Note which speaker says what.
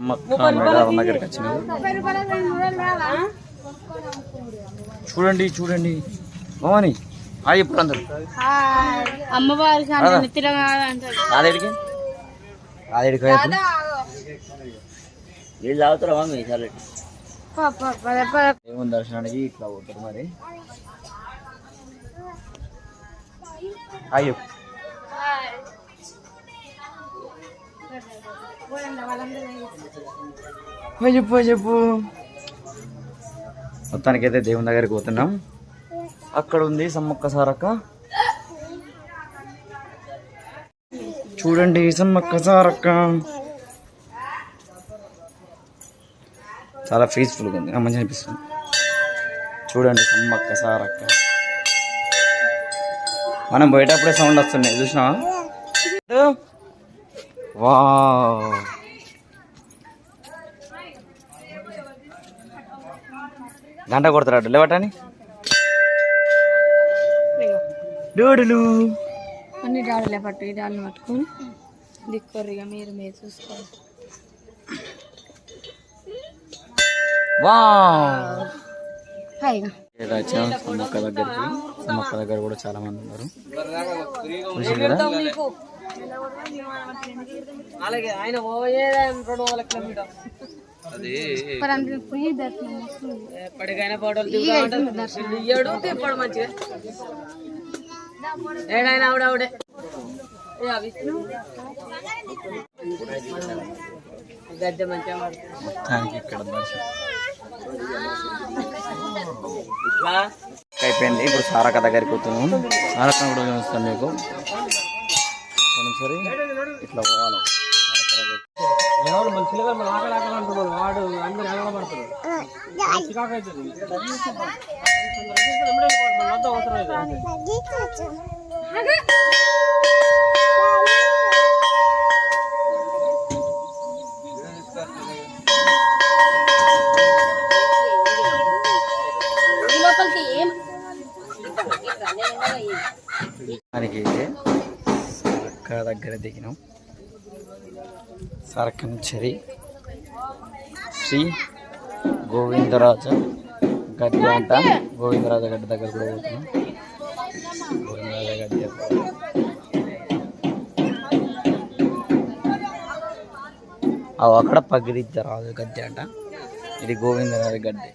Speaker 1: దగ్గరికి వచ్చినాము చూడండి చూడండి. భవాని హాయ్ ఇప్పుడు అందరు.
Speaker 2: అమ్మవారికి
Speaker 1: వైపు
Speaker 3: నీళ్ళు తాగుతారా మమ్మీ సరే?
Speaker 1: దేవుని దర్శనానికి ఇట్లా పోతారు మరి. అయ్యో చెప్పు చెప్పు. మొత్తానికైతే దేవుని దగ్గరికి పోతున్నాం. అక్కడ ఉంది సమ్మక్క సారక్క. చూడండి సమ్మక్క సారక్క. చాలా పీస్ఫుల్గా ఉంది. మంచిగా అనిపిస్తుంది. చూడండి సమ్మక్క సారక్క. మనం పోయేటప్పుడే సౌండ్ వస్తున్నాయి. చూసినావా? వా గంట కొడతాడు లేవటని? డూడులు.
Speaker 2: అన్ని డాడులే పట్టు ఈ డాడులు పట్టుకొని దిక్కొర్రిగా మీరు మీరు చూసుకోండి.
Speaker 1: వా సమ్మక్క దగ్గరికి. సమ్మక్క దగ్గర కూడా చాలా మంది ఉన్నారు. చూసారు కదా.
Speaker 4: ఎప్పటికైనా ఫోటోలు ఇయ్యడు తిప్పడు మంచిగా. ఏడైనా ఆవిడావిడే ఏ అవి. గద్దె మంచిగా
Speaker 1: మొత్తానికి ఇక్కడ దర్శనం. అయిపోయింది. ఇప్పుడు సారక్క దగ్గరికి పోతున్నాము సారక్క కూడా చూస్తాను మీకు. సరే ఇట్లా పోవాలి. దగ్గరికి.
Speaker 4: ఎవరు మనకైతే
Speaker 1: సరక్క అయితే దగ్గర దిగినాం. సరకం చెరి శ్రీ గోవిందరాజ గడ్డి అంట. గోవిందరాజ గడ్డి దగ్గర కూడా పోతున్నాం. గోవిందరాజ గడ్డి అవి అక్కడ పగిడిద్ద రాజు గడ్డి అంట. ఇది గోవిందరాజ గడ్డి.